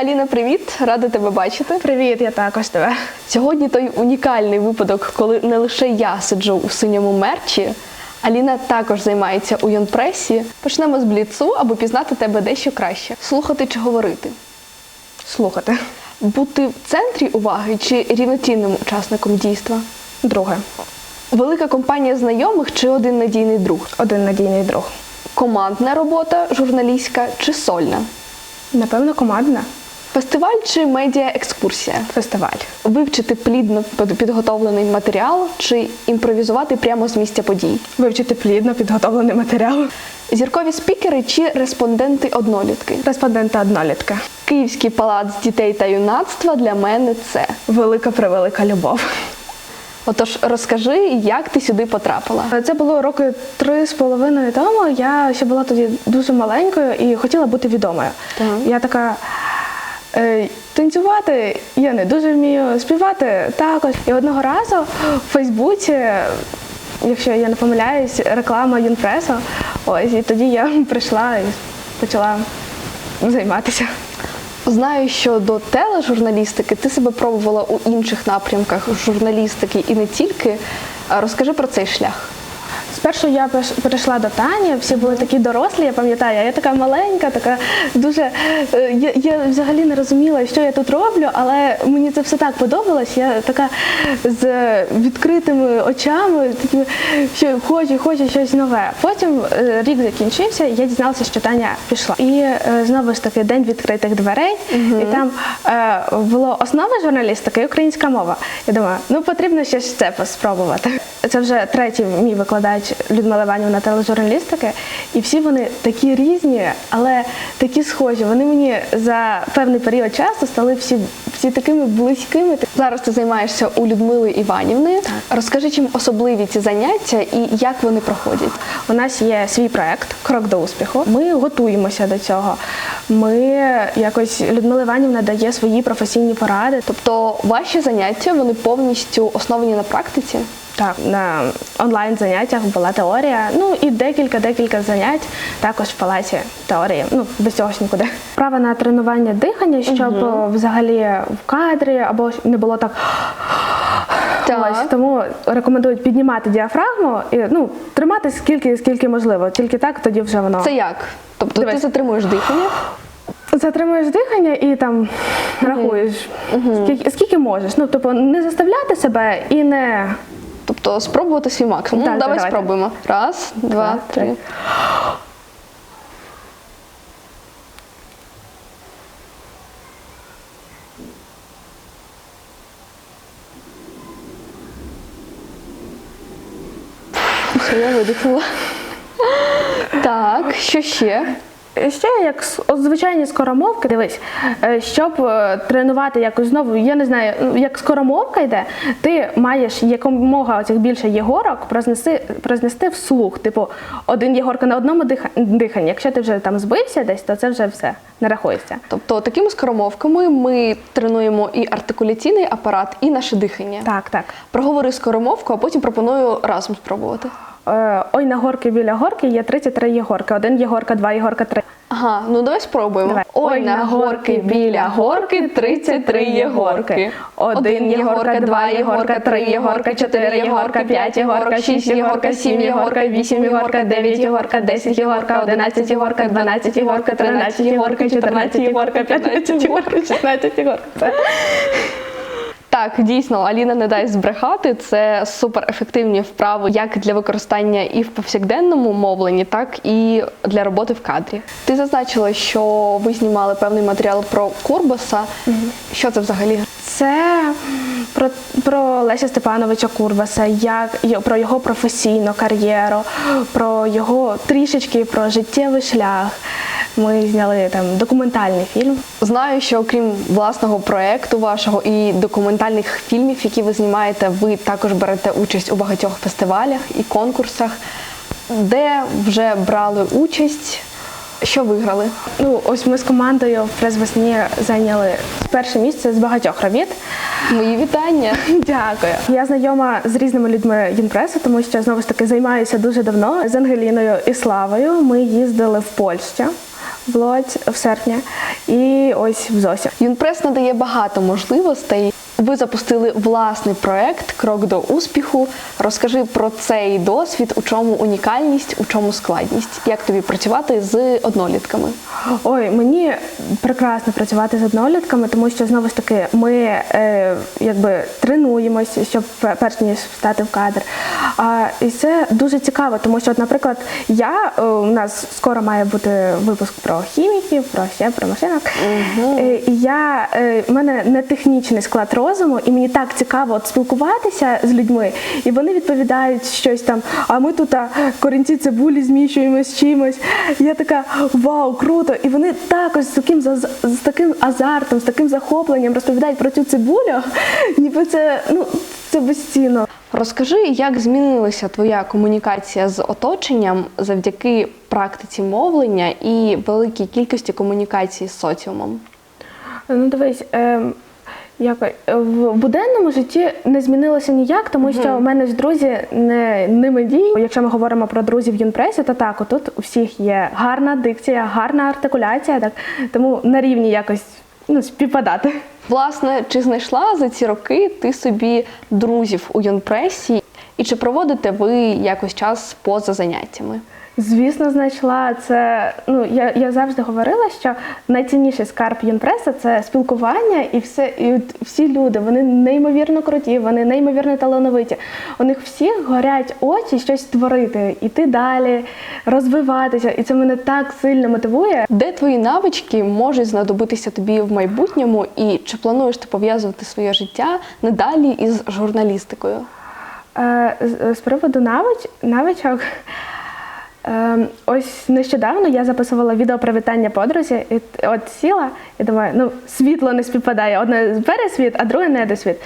Аліна, привіт! Рада тебе бачити. Привіт, я також тебе. Сьогодні той унікальний випадок, коли не лише я сиджу у синьому мерчі. Аліна також займається у Йонпресі. Почнемо з бліцу, аби пізнати тебе дещо краще. Слухати чи говорити. Слухати. Бути в центрі уваги чи рівноцінним учасником дійства. Друге. Велика компанія знайомих чи один надійний друг. Один надійний друг. Командна робота, журналістська чи сольна. Напевно, командна. Фестиваль чи медіа-екскурсія. Фестиваль. Вивчити плідно під- підготовлений матеріал чи імпровізувати прямо з місця подій. Вивчити плідно підготовлений матеріал. Зіркові спікери чи респонденти однолітки. Респондента однолітка. Київський палац дітей та юнацтва для мене це. Велика превелика любов. Отож, розкажи, як ти сюди потрапила. Це було роки три з половиною тому. Я ще була тоді дуже маленькою і хотіла бути відомою. Так. Я така. Е, Танцювати я не дуже вмію, співати також. І одного разу в Фейсбуці, якщо я не помиляюсь, реклама Юнпресо. Ось і тоді я прийшла і почала займатися. Знаю, що до тележурналістики ти себе пробувала у інших напрямках журналістики і не тільки. Розкажи про цей шлях. Спершу я перейшла до Тані, всі були такі дорослі, я пам'ятаю, а я така маленька, така дуже. е, Я, я взагалі не розуміла, що я тут роблю, але мені це все так подобалось. Я така з відкритими очами, такими, що хочу, хочу щось нове. Потім е, рік закінчився, і я дізналася, що Таня пішла. І е, знову ж таки день відкритих дверей, і там е, було основа журналістики і українська мова. Я думаю, ну потрібно ще це спробувати. Це вже третій мій викладач Людмила Іванівна тележурналістики, і всі вони такі різні, але такі схожі. Вони мені за певний період часу стали всі, всі такими близькими. Зараз ти займаєшся у Людмили Іванівни. Розкажи, чим особливі ці заняття і як вони проходять. У нас є свій проект Крок до успіху. Ми готуємося до цього. Ми якось Людмила Іванівна дає свої професійні поради. Тобто ваші заняття вони повністю основані на практиці. Так, на онлайн заняттях була теорія. Ну і декілька декілька занять також в палаці теорії. Ну без цього ж нікуди. Право на тренування дихання, щоб е, взагалі в кадрі або не було так. Так. Ось тому рекомендують піднімати діафрагму і ну тримати скільки скільки можливо. Тільки так тоді вже воно Це як? Тобто ти затримуєш дихання. затримуєш дихання і там рахуєш скільки, скільки можеш. Ну тобто не заставляти себе і не Тобто спробувати свій максимум. Так, ну, давай давайте. спробуємо. Раз, два, Два, три. три. Все, я видихнула. Так, що ще? Ще як звичайні скоромовки, дивись, е, щоб е, тренувати якось знову, я не знаю, ну, як скоромовка йде, ти маєш якомога цих більше єгорок произнести, произнести вслух. Типу, один єгорка на одному диха- диханні. Якщо ти вже там збився десь, то це вже все не рахується. Тобто такими скоромовками ми тренуємо і артикуляційний апарат, і наше дихання. Так, так. Проговори скоромовку, а потім пропоную разом спробувати. Е, Ой, на горки біля горки є 33 єгорки. Один єгорка, два єгорка, три. Ага, ну давай спробуємо. Давай. Ой, на горки біля горки 33 єгорки. Один єгорка, два єгорка, три єгорка, чотири єгорка, п'ять єгорка, шість єгорка, сім єгорка, вісім єгорка, дев'ять єгорка, десять єгорка, одинадцять єгорка, дванадцять єгорка, тринадцять єгорка, чотирнадцять єгорка, п'ятнадцять єгорка, шістнадцять єгорка. Так, дійсно, Аліна не дасть збрехати. Це суперефективні вправи як для використання і в повсякденному мовленні, так і для роботи в кадрі. Ти зазначила, що ви знімали певний матеріал про Курбаса. Що це взагалі? Це про, про Леся Степановича Курбаса, як про його професійну кар'єру, про його трішечки про життєвий шлях. Ми зняли там документальний фільм. Знаю, що окрім власного проекту вашого і документальних фільмів, які ви знімаєте, ви також берете участь у багатьох фестивалях і конкурсах, де вже брали участь. Що виграли? Ну, ось ми з командою в прес-весні зайняли перше місце з багатьох робіт. Мої вітання. Дякую. Я знайома з різними людьми Юнпресу, тому що знову ж таки займаюся дуже давно з Ангеліною і Славою. Ми їздили в Польщу. в Лодзь в серпні і ось в ЗОСі. Юнпрес надає багато можливостей. Ви запустили власний проект Крок до успіху. Розкажи про цей досвід, у чому унікальність, у чому складність. Як тобі працювати з однолітками? Ой, мені прекрасно працювати з однолітками, тому що знову ж таки ми е, якби тренуємося, щоб перш ніж встати в кадр. А, і це дуже цікаво, тому що, наприклад, я е, у нас скоро має бути випуск про хіміків, про ще про машинок. Е, і я е, в мене не технічний склад розуму, і мені так цікаво от, спілкуватися з людьми, і вони відповідають щось там. А ми тут а, корінці цибулі змішуємо з чимось. Я така вау, круто! І вони також з таким з таким азартом, з таким захопленням розповідають про цю цибулю, ніби це ну це безцінно. Розкажи, як змінилася твоя комунікація з оточенням завдяки практиці мовлення і великій кількості комунікації з соціумом? Ну дивись, е, якось в буденному житті не змінилося ніяк, тому що в мене ж друзі не, не медійні. Якщо ми говоримо про друзів в Юнпресі, то так, отут у всіх є гарна дикція, гарна артикуляція, так тому на рівні якось ну, співпадати. Власне, чи знайшла за ці роки ти собі друзів у Юнпресі? І чи проводите ви якось час поза заняттями? Звісно, знайшла це. Ну я, я завжди говорила, що найцінніший скарб Юнпреса це спілкування, і все, і всі люди вони неймовірно круті, вони неймовірно талановиті. У них всіх горять очі щось творити, іти далі, розвиватися. І це мене так сильно мотивує. Де твої навички можуть знадобитися тобі в майбутньому, і чи плануєш ти пов'язувати своє життя надалі із журналістикою? Е, з, з приводу навич, навичок. Е, ось нещодавно я записувала відео привітання подрузі, і от сіла і думаю, ну світло не співпадає. Одне світ, а друге не йде світ.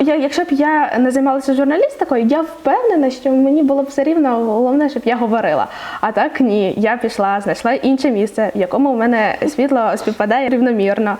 Я, якщо б я не займалася журналістикою, я впевнена, що мені було б все рівно головне, щоб я говорила. А так ні, я пішла, знайшла інше місце, в якому у мене світло співпадає рівномірно.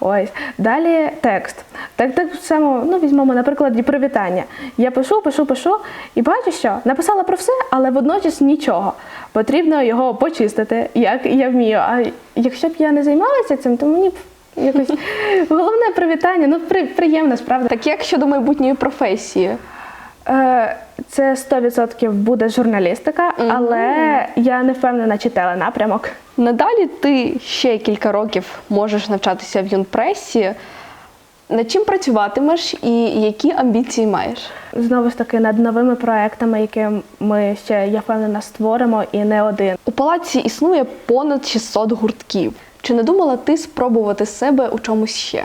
Ось далі текст. Так так само, ну візьмемо, наприклад, і привітання. Я пишу, пишу, пишу, і бачу, що написала про все, але водночас нічого. Потрібно його почистити, як я вмію. А якщо б я не займалася цим, то мені б якось головне привітання, ну при, приємно, справді. Так як щодо майбутньої професії? Е, Це 100% буде журналістика, але я не впевнена, чи теленапрямок. Надалі ти ще кілька років можеш навчатися в Юнпресі. Над чим працюватимеш і які амбіції маєш? Знову ж таки, над новими проектами, які ми ще, я впевнена, створимо і не один. У палаці існує понад 600 гуртків. Чи не думала ти спробувати себе у чомусь ще?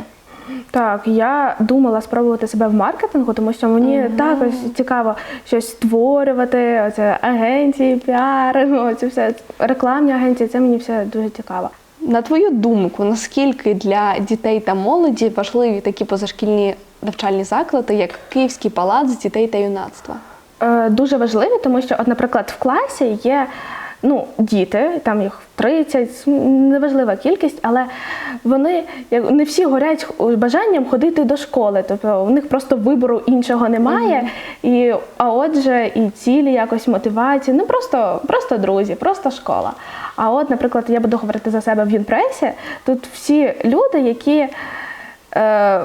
Так, я думала спробувати себе в маркетингу, тому що мені також цікаво щось створювати, оце агенції, піар, ну, це все рекламні агенції, це мені все дуже цікаво. На твою думку, наскільки для дітей та молоді важливі такі позашкільні навчальні заклади, як Київський палац дітей та юнацтва? Е, дуже важливі, тому що, от, наприклад, в класі є ну, діти, там їх 30, неважлива кількість, але вони як не всі горять бажанням ходити до школи. Тобто у них просто вибору іншого немає. І, а отже, і цілі якось мотивації, ну просто, просто друзі, просто школа. А от, наприклад, я буду говорити за себе в Юнпресі, тут всі люди, які. Е,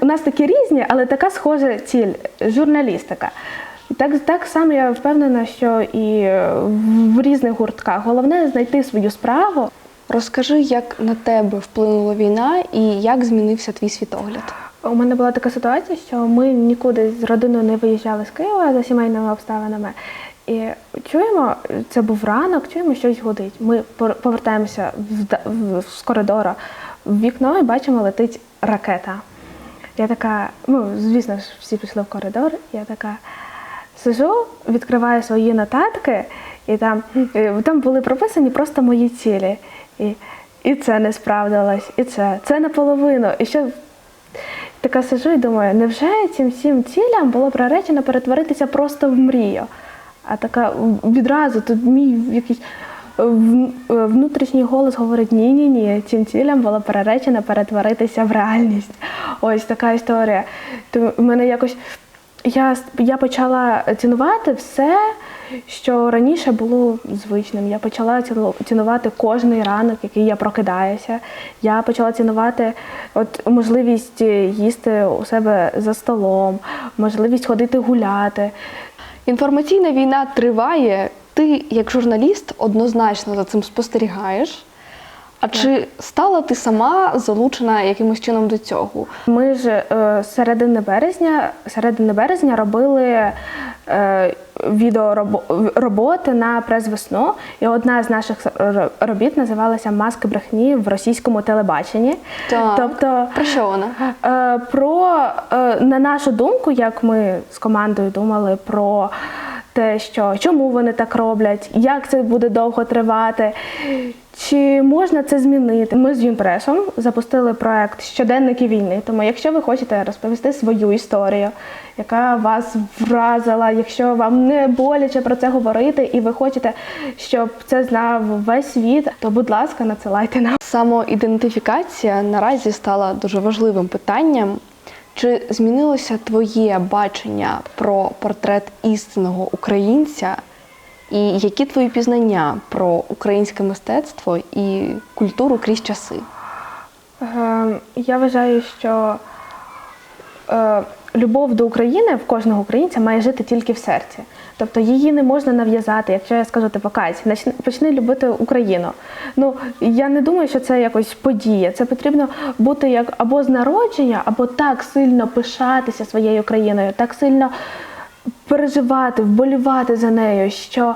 у нас такі різні, але така схожа ціль журналістика. Так, так само я впевнена, що і в різних гуртках головне знайти свою справу. Розкажи, як на тебе вплинула війна і як змінився твій світогляд? У мене була така ситуація, що ми нікуди з родиною не виїжджали з Києва за сімейними обставинами. І чуємо, це був ранок, чуємо, щось гудить. Ми повертаємося з коридору в вікно і бачимо, летить ракета. Я така, ну, звісно ж, всі пішли в коридор. Я така сижу, відкриваю свої нотатки, і там, там були прописані просто мої цілі. І, і це не справдилось, і це, це наполовину. І що така сижу і думаю, невже цим всім цілям було приречено перетворитися просто в мрію? А така відразу тут мій якийсь е, е, внутрішній голос говорить: ні, ні, ні, цим цілям було переречено перетворитися в реальність. Ось така історія. То в мене якось. Я, я почала цінувати все, що раніше було звичним. Я почала ціну- цінувати кожний ранок, який я прокидаюся. Я почала цінувати от, можливість їсти у себе за столом, можливість ходити гуляти. Інформаційна війна триває. Ти, як журналіст, однозначно за цим спостерігаєш. А чи стала ти сама залучена якимось чином до цього? Ми ж е, середини березня, середини березня робили е, відеороботи на прес-весну, і одна з наших робіт називалася Маски брехні в російському телебаченні. Так. Тобто Про що вона? Е, Про, е, на нашу думку, як ми з командою думали про те, що чому вони так роблять, як це буде довго тривати, чи можна це змінити. Ми з Юнпресом запустили проект Щоденники війни. Тому, якщо ви хочете розповісти свою історію, яка вас вразила, якщо вам не боляче про це говорити, і ви хочете, щоб це знав весь світ, то будь ласка, надсилайте нам. Самоідентифікація наразі стала дуже важливим питанням. Чи змінилося твоє бачення про портрет істинного українця? І які твої пізнання про українське мистецтво і культуру крізь часи? Е, Я вважаю, що е, любов до України в кожного українця має жити тільки в серці. Тобто її не можна нав'язати. Якщо я скажу типу, Кать, почни любити Україну. Ну я не думаю, що це якось подія. Це потрібно бути як або з народження, або так сильно пишатися своєю країною, так сильно переживати, вболівати за нею, що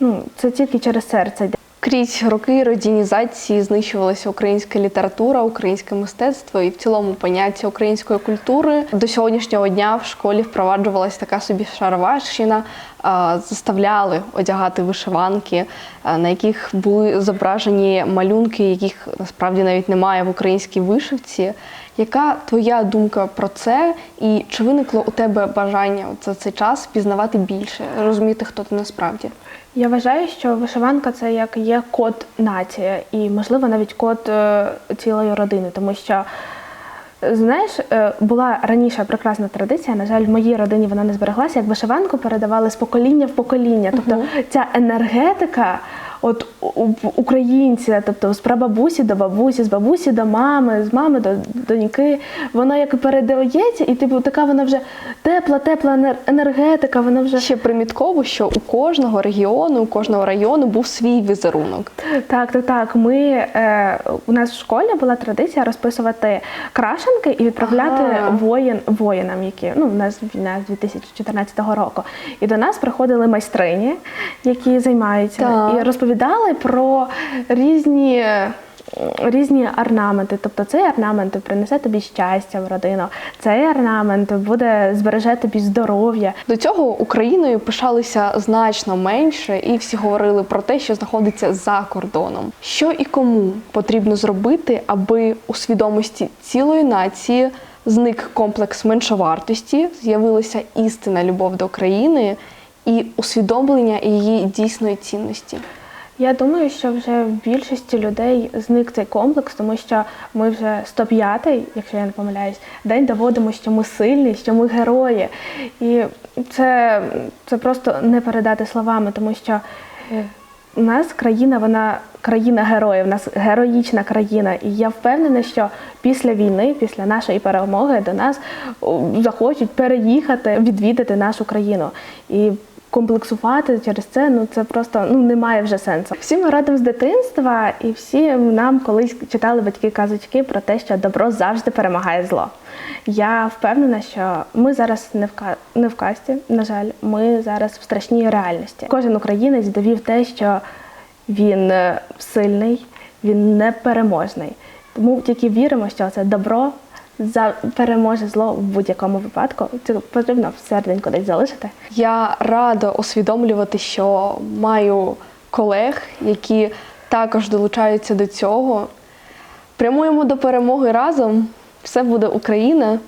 ну, це тільки через серце йде. Крізь роки радінізації знищувалася українська література, українське мистецтво і в цілому поняття української культури. До сьогоднішнього дня в школі впроваджувалася така собі шароварщина, заставляли одягати вишиванки, на яких були зображені малюнки, яких насправді навіть немає в українській вишивці. Яка твоя думка про це? І чи виникло у тебе бажання за цей час пізнавати більше, розуміти, хто ти насправді? Я вважаю, що вишиванка це як є код нації, і можливо навіть код е, цілої родини, тому що. Знаєш, е, була раніше прекрасна традиція. На жаль, в моїй родині вона не збереглася. Як вишиванку передавали з покоління в покоління. Тобто ця енергетика, от українця, тобто з прабабусі до бабусі, з бабусі до мами, з мами до доньки, вона як передається, і типу така вона вже тепла, тепла енергетика. Вона вже Ще примітково, що у кожного регіону, у кожного району був свій візерунок. Так, так, так. Ми е, у нас в школі була традиція розписувати крашенки і відправляти Ага. воїн воїнам, які ну у нас війна з 2014 року. І до нас приходили майстрині, які займаються Так. і розповідали про різні. Різні орнаменти, тобто цей орнамент принесе тобі щастя в родину, цей орнамент буде збереже тобі здоров'я. До цього Україною пишалися значно менше, і всі говорили про те, що знаходиться за кордоном. Що і кому потрібно зробити, аби у свідомості цілої нації зник комплекс меншовартості, з'явилася істинна любов до країни і усвідомлення її дійсної цінності. Я думаю, що вже в більшості людей зник цей комплекс, тому що ми вже 105-й, якщо я не помиляюсь, день доводимо, що ми сильні, що ми герої. І це, це просто не передати словами, тому що е, у нас країна, вона країна героїв, у нас героїчна країна. І я впевнена, що після війни, після нашої перемоги, до нас захочуть переїхати, відвідати нашу країну. І комплексувати через це, ну це просто ну немає вже сенсу. Всі ми родом з дитинства, і всі нам колись читали батьки казочки про те, що добро завжди перемагає зло. Я впевнена, що ми зараз не в ка- не в касті. На жаль, ми зараз в страшній реальності. Кожен українець довів те, що він е, сильний, він непереможний. Тому тільки віримо, що це добро за переможе зло в будь-якому випадку. Це потрібно серденько десь залишити. Я рада усвідомлювати, що маю колег, які також долучаються до цього. Прямуємо до перемоги разом. Все буде Україна.